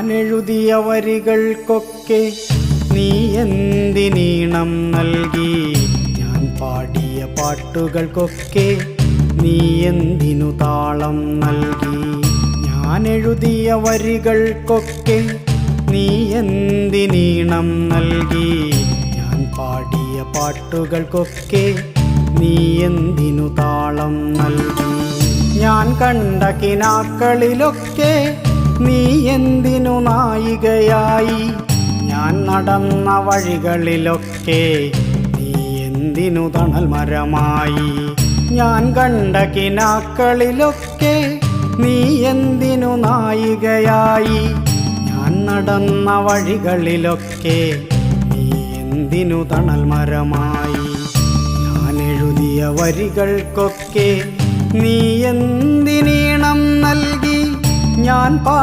ഞാൻ എഴുതിയ വരികൾക്കൊക്കെ നീ എന്തിനീണം നൽകി? ഞാൻ പാടിയ പാട്ടുകൾക്കൊക്കെ നീ എന്തിനു താളം നൽകി? ഞാൻ എഴുതിയ വരികൾക്കൊക്കെ നീ എന്തിനീണം നൽകി? ഞാൻ പാടിയ പാട്ടുകൾക്കൊക്കെ നീ എന്തിനു താളം നൽകി? ഞാൻ കണ്ട കിനാക്കളിലൊക്കെ എന്തിനു നായികയായി? ഞാൻ നടന്ന വഴികളിലൊക്കെ നീ എന്തിനു തണൽ മരമായി ഞാൻ കണ്ട കിനാക്കളിലൊക്കെ നീ എന്തിനു നായികയായി? ഞാൻ നടന്ന വഴികളിലൊക്കെ നീ എന്തിനു തണൽ മരമായി ഞാൻ എഴുതിയ വരികൾക്കൊക്കെ നീ എന്തിനീണം നൽകി? ഞാൻ പാ